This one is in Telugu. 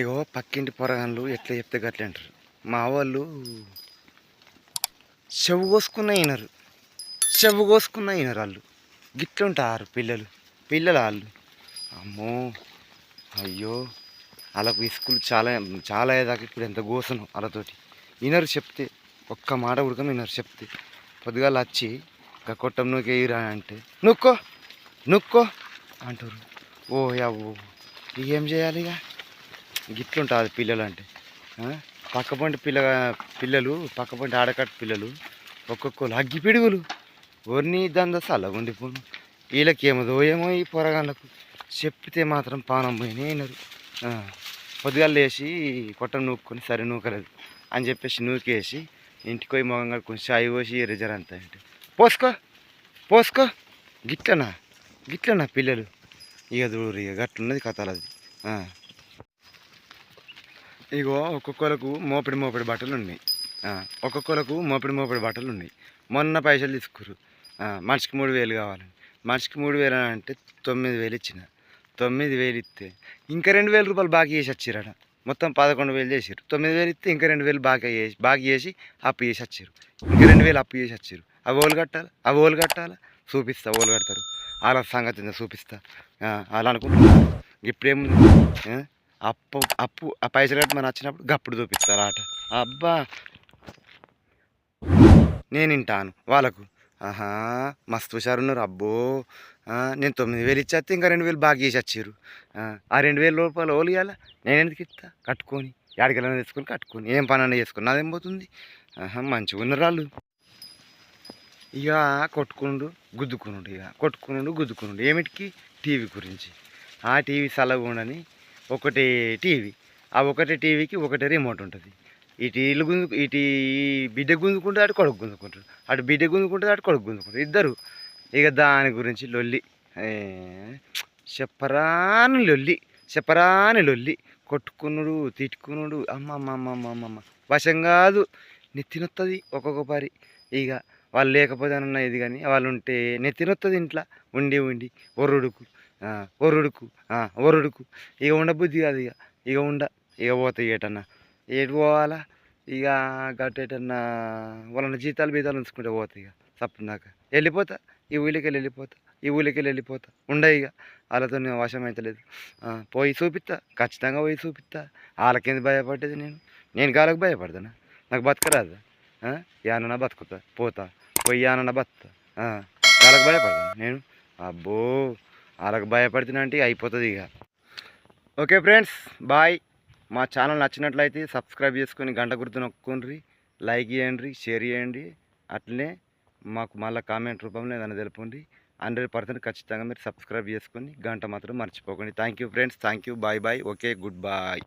ఇగో పక్కింటి పొరగాన్లు ఎట్లా చెప్తే గట్ల అంటారు. మా వాళ్ళు చెవు కోసుకున్న అయినారు. చెవు కోసుకున్న అయినారు వాళ్ళు. గిట్లుంటారు పిల్లలు పిల్లలు వాళ్ళు. అమ్మో అయ్యో వాళ్ళకు ఇసుకులు చాలా చాలా అయ్యేదాకా ఇప్పుడు ఎంత కోసను వాళ్ళతోటి. వినరు చెప్తే ఒక్క మాట ఉడకను వినరు చెప్తే. పొద్దుగాల వచ్చి ఇంకా కొట్టం నూకేయిరా అంటే నొక్కో నొక్కో అంటారు. ఓ యా ఏం చేయాలి ఇక గిట్లుంటుంది పిల్లలు అంటే పక్కపంటి పిల్ల పిల్లలు పక్కపంటి ఆడకట్టు పిల్లలు ఒక్కొక్కరు అగ్గి పిడుగులు. ఒరిని దంద చల్లగుండి పోను వీళ్ళకి ఏమదో ఏమో ఈ పొరగాళ్ళకు. చెప్తే మాత్రం పానం పోయినాయి అయినారు. ఆ, లేచి కొట్టం నూక్కొని సరే నూకలేదు అని చెప్పేసి నూకేసి ఇంటికి పోయి మొగం కడుకొని చాయ్ పోసి రిజర్ అంతా అంటే పోసుకో పోసుకో. గిట్లనా? గిట్లనా పిల్లలు? ఇక చూడు ఇక గట్లున్నది కథలు అది ఇగో ఒక్కొక్కలకు మోపిడి మోపిడి బట్టలు ఉన్నాయి. ఒక్కొక్కలకు మోపిడి మోపిడి బట్టలు ఉన్నాయి. మొన్న పైసలు తీసుకురు. మనిషికి మూడు వేలు కావాలని. మనిషికి మూడు వేలు అని అంటే తొమ్మిది వేలు ఇచ్చిన. తొమ్మిది వేలు ఇస్తే ఇంకా రెండు వేల రూపాయలు బాకీ చేసి వచ్చిరట మొత్తం పదకొండు వేలు చేసారు తొమ్మిది వేలు ఇస్తే ఇంకా రెండు వేలు బాకీ చేసి బాకీ చేసి అప్పు చేసి వచ్చారు ఇంకా రెండు వేలు అప్పు చేసి వచ్చారు అవి ఓలు కట్టాలి? అవి ఓలు కట్టాలి? చూపిస్తా ఓలు కడతారు. వాళ్ళ సంగతి చూపిస్తా. అలా అనుకుంటున్నారు. ఇప్పుడేముంది? అప్పు అప్పు ఆ పైసలు కట్టి మనం వచ్చినప్పుడు గప్పుడు చూపిస్తారు ఆట. అబ్బా! నేను వింటాను వాళ్ళకు. ఆహా! మస్తు హుషారు ఉన్నారు అబ్బో నేను తొమ్మిది వేలు ఇచ్చేస్తే ఇంకా రెండు వేలు బాగా చేసి వచ్చారు. ఆ రెండు వేల రూపాయలు ఓలు ఇవ్వాలా నేను ఎందుకు ఇస్తా? కట్టుకొని. యాడికెళ్ళన తెచ్చుకొని కట్టుకొని. ఏం పని అన్నా చేసుకుని నాదేం పోతుంది? ఆహా! మంచిగా ఉన్నారు వాళ్ళు. ఇక కొట్టుకుండు గుద్దుకునుడు ఇక. కొట్టుకునుడు గుద్దుకునుడు. ఏమిటికి? టీవీ గురించి. ఆ టీవీ చల్లగుండని ఒకటి టీవీ. ఆ ఒకటి టీవీకి ఒకటి రిమోట్ ఉంటుంది. ఇటు ఇల్లు గుంజు ఇటు బిడ్డ గుంజుకుంటుంది అటు కొడుకు గుంజుకుంటాడు అటు బిడ్డ గుంజుకుంటుంది అటు కొడుకు గుంజుకుంటాడు ఇద్దరు. ఇక దాని గురించి లొల్లి. చెప్పరాని లొల్లి. చెప్పరాని లొల్లి. కొట్టుకునుడు తిట్టుకునుడు. అమ్మ అమ్మ అమ్మ అమ్మ అమ్మ అమ్మ వశం కాదు. నెత్తినొస్తుంది ఒక్కొక్క పరి ఇక వాళ్ళు లేకపోతే అన్న ఇది కానీ వాళ్ళు ఉంటే నెత్తినొస్తుంది ఇంట్లో. ఉండి ఉండి. ఒర్రుడుకు. ఒరుడుకు. ఒరుడుకు. ఇక ఉండ బుద్ధి కాదు ఇక. ఇక ఉండ. ఇక పోతాయి ఏటన్నా. ఏటు పోవాలా? ఇక గట్టేటన్నా వాళ్ళని జీతాలు బీతాలు ఉంచుకుంటే పోతాయి ఇక సప్పుదాకా వెళ్ళిపోతా. ఈ ఊళ్ళకి వెళ్ళి వెళ్ళిపోతా. ఈ ఊళ్ళకి వెళ్ళిపోతా. ఉండ ఇక. వాళ్ళతో నేను వశం అవుతలేదు పోయి చూపిస్తా ఖచ్చితంగా పోయి చూపిస్తా వాళ్ళకేంది భయపడ్డది నేను? నేను కాళ్ళకి భయపడతానా? నాకు బతకరాదు? యానన్నా బతుకుతా. పోతా. పోయి యానన్నా బతుకుతా. ఆ, వాళ్ళకి భయపడతాను నేను? అబ్బో! వాళ్ళకి భయపడుతున్నా అంటే అయిపోతుంది ఇక. Okay friends bye. మా ఛానల్ నచ్చినట్లయితే సబ్స్క్రైబ్ చేసుకొని గంట గుర్తు నొక్కుండ్రి లైక్ చేయండి షేర్ చేయండి. అట్లనే మాకు మళ్ళీ కామెంట్ రూపంలో ఏదైనా తెలుపండి హండ్రెడ్ పర్సెంట్ ఖచ్చితంగా మీరు సబ్స్క్రైబ్ చేసుకొని గంట మాత్రం మర్చిపోకండి. Thank you friends thank you bye bye. Okay good bye.